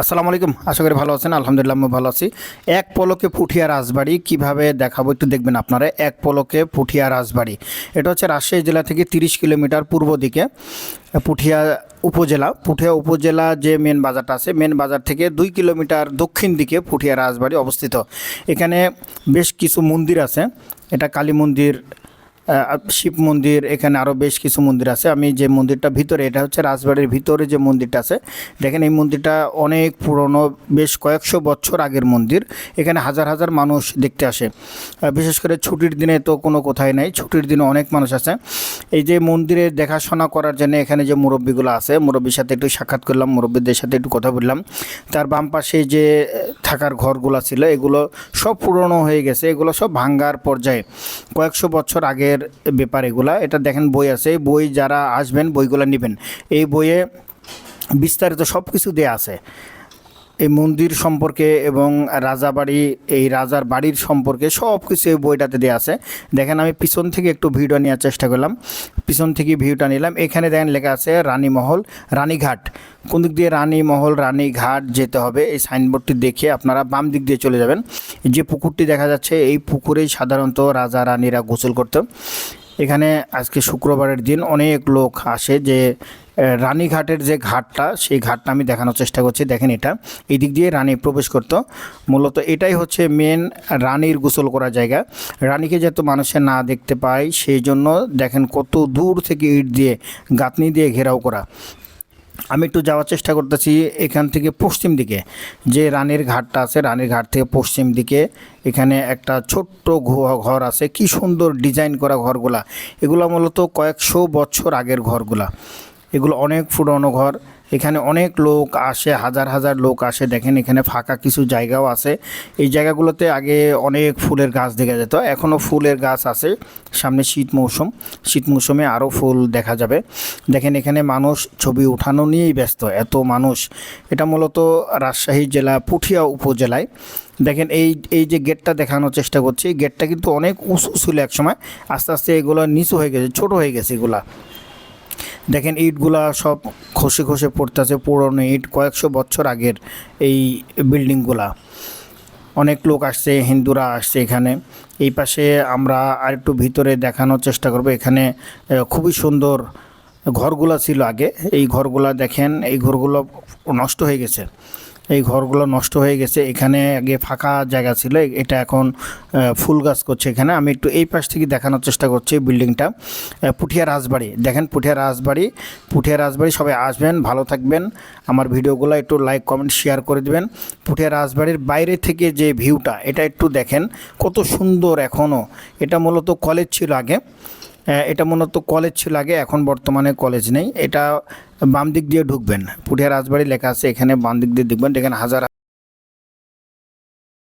আসসালামু আলাইকুম। আশা করি ভালো আছেন, আলহামদুলিল্লাহ আমি ভালো আছি। এক পলকে পুঠিয়া রাজবাড়ি, কীভাবে দেখাবো একটু দেখবেন আপনারা। এক পলকে পুঠিয়া রাজবাড়ি। এটা হচ্ছে রাজশাহী জেলা থেকে তিরিশ কিলোমিটার পূর্ব দিকে, পুঠিয়া উপজেলা। পুঠিয়া উপজেলা যে মেন বাজারটা আছে মেন বাজার থেকে দুই কিলোমিটার দক্ষিণ দিকে পুঠিয়া রাজবাড়ি অবস্থিত। এখানে বেশ কিছু মন্দির আছে। এটা কালী মন্দির শিব মন্দির, এখানে আরও বেশ কিছু মন্দির আছে। আমি যে মন্দিরটা ভিতরে, এটা হচ্ছে রাজবাড়ির ভিতরে যে মন্দিরটা আছে, দেখেন এই মন্দিরটা অনেক পুরনো, বেশ কয়েকশো বছর আগের মন্দির। এখানে হাজার হাজার মানুষ দেখতে আসে। বিশেষ করে ছুটির দিনে তো কোনো কোথায় নাই, ছুটির দিনে অনেক মানুষ আছে এই যে মন্দিরের দেখাশোনা করার জন্য এখানে যে মুরব্বীগুলো আছে, মুরব্বীর সাথে একটু সাক্ষাৎ করলাম, মুরব্বীদের সাথে একটু কথা বললাম। তার বাম পাশে যে থাকার ঘরগুলো ছিল, এগুলো সব পুরনো হয়ে গেছে, এগুলো সব ভাঙ্গার পর্যায়ে। কয়েকশো বছর আগের ব্যাপার এগুলা। এটা দেখেন বই আছে, এই বই যারা আসবেন বইগুলো নেবেন। এই বইয়ে বিস্তারিত সব কিছু দেয়া আছে। এই মন্দির সম্পর্কে এবং রাজাবাড়ি এই রাজার বাড়ির সম্পর্কে সব কিছু এই বইটাতে দেওয়া আছে। দেখেন, আমি পিছন থেকে একটু ভিডিও নেওয়ার চেষ্টা করলাম। পিছন থেকে ভিউটা নিলাম। এখানে দেখেন লেখা আছে রানীমহল রানীঘাট কোন দিক দিয়ে রানীমহল রানীঘাট যেতে হবে, এই সাইনবোর্ডটি দেখে আপনারা বাম দিক দিয়ে চলে যাবেন। যে পুকুরটি দেখা যাচ্ছে, এই পুকুরেই সাধারণত রাজা রানীরা গোসল করতো এখানে আজকে শুক্রবারের দিন অনেক লোক আসে যে রানীঘাটের যে ঘাটটা, সেই ঘাটটা আমি দেখানোর চেষ্টা করছি। দেখেন এটা এই দিক দিয়ে রানী প্রবেশ করতো। মূলত এটাই হচ্ছে মেন রানীর গোসল করা জায়গা। রানীকে যাতে মানুষে না দেখতে পায়, সেই জন্য দেখেন কত দূর থেকে ইট দিয়ে, গাঁথনি দিয়ে ঘেরাও করা। আমি একটু যাওয়ার চেষ্টা করতেছি এখান থেকে পশ্চিম দিকে। যে রানীর ঘাটটা আছে, রানীর ঘাট থেকে পশ্চিম দিকে, এখানে একটা ছোট্ট ঘর আছে। কি সুন্দর ডিজাইন করা ঘরগুলা। এগুলো মূলত কয়েকশো বছর আগের ঘরগুলা। এগুলো অনেক পুরনো ঘর। এখানে অনেক লোক আসে, হাজার হাজার লোক আসে। দেখেন এখানে ফাঁকা কিছু জায়গাও আছে। এই জায়গাগুলোতে আগে অনেক ফুলের গাছ দেখা যেত। এখনও ফুলের গাছ আছে। সামনে শীত মৌসুম। শীত মৌসুমে আরও ফুল দেখা যাবে। দেখেন এখানে মানুষ ছবি উঠানো নিয়েই ব্যস্ত, এত মানুষ। এটা মূলত রাজশাহী জেলা পুঠিয়া উপজেলায়। দেখেন এই এই যে গেটটা দেখানোর চেষ্টা করছি গেটটা কিন্তু অনেক উঁচু ছিল একসময়। আস্তে আস্তে এগুলো নিচু হয়ে গেছে, ছোট হয়ে গেছে এগুলা। দেখেন ইটগুলা সব খসে খসে পড়তেছে, পুরনো ইট, কয়েকশো বছর আগের এই বিল্ডিংগুলা। অনেক লোক আসছে, হিন্দুরা আসছে এখানে। এই পাশে আমরা আর একটু ভিতরে দেখানোর চেষ্টা করব। এখানে খুবই সুন্দর ঘরগুলা ছিল আগে। এই ঘরগুলা দেখেন, এই ঘরগুলো নষ্ট হয়ে গেছে। এই ঘরগুলো নষ্ট হয়ে গেছে, এখানে আগে ফাঁকা জায়গা ছিল, এটা এখন ফুল গাছ করছে এখানে। আমি একটু এই পাশ থেকে দেখানোর চেষ্টা করছি বিল্ডিংটা। পুঠিয়া রাজবাড়ি, দেখেন পুঠিয়া রাজবাড়ি পুঠিয়া রাজবাড়ি, সবাই আসবেন, ভালো থাকবেন। আমার ভিডিওগুলো একটু লাইক, কমেন্ট, শেয়ার করে দিবেন। পুঠিয়া রাজবাড়ির বাইরে থেকে যে ভিউটা, এটা একটু দেখেন, কত সুন্দর এখনও এটা মূলত কলেজ ছিল আগে। এটা মূলত কলেজ ছিল আগে, এখন বর্তমানে কলেজ নেই। এটা বাম দিক দিয়ে ঢুকবেন। পুঠিয়া রাজবাড়ি লেখা আছে, এখানে বাম দিক দিয়ে ঢুকবেন, এখানে হাজার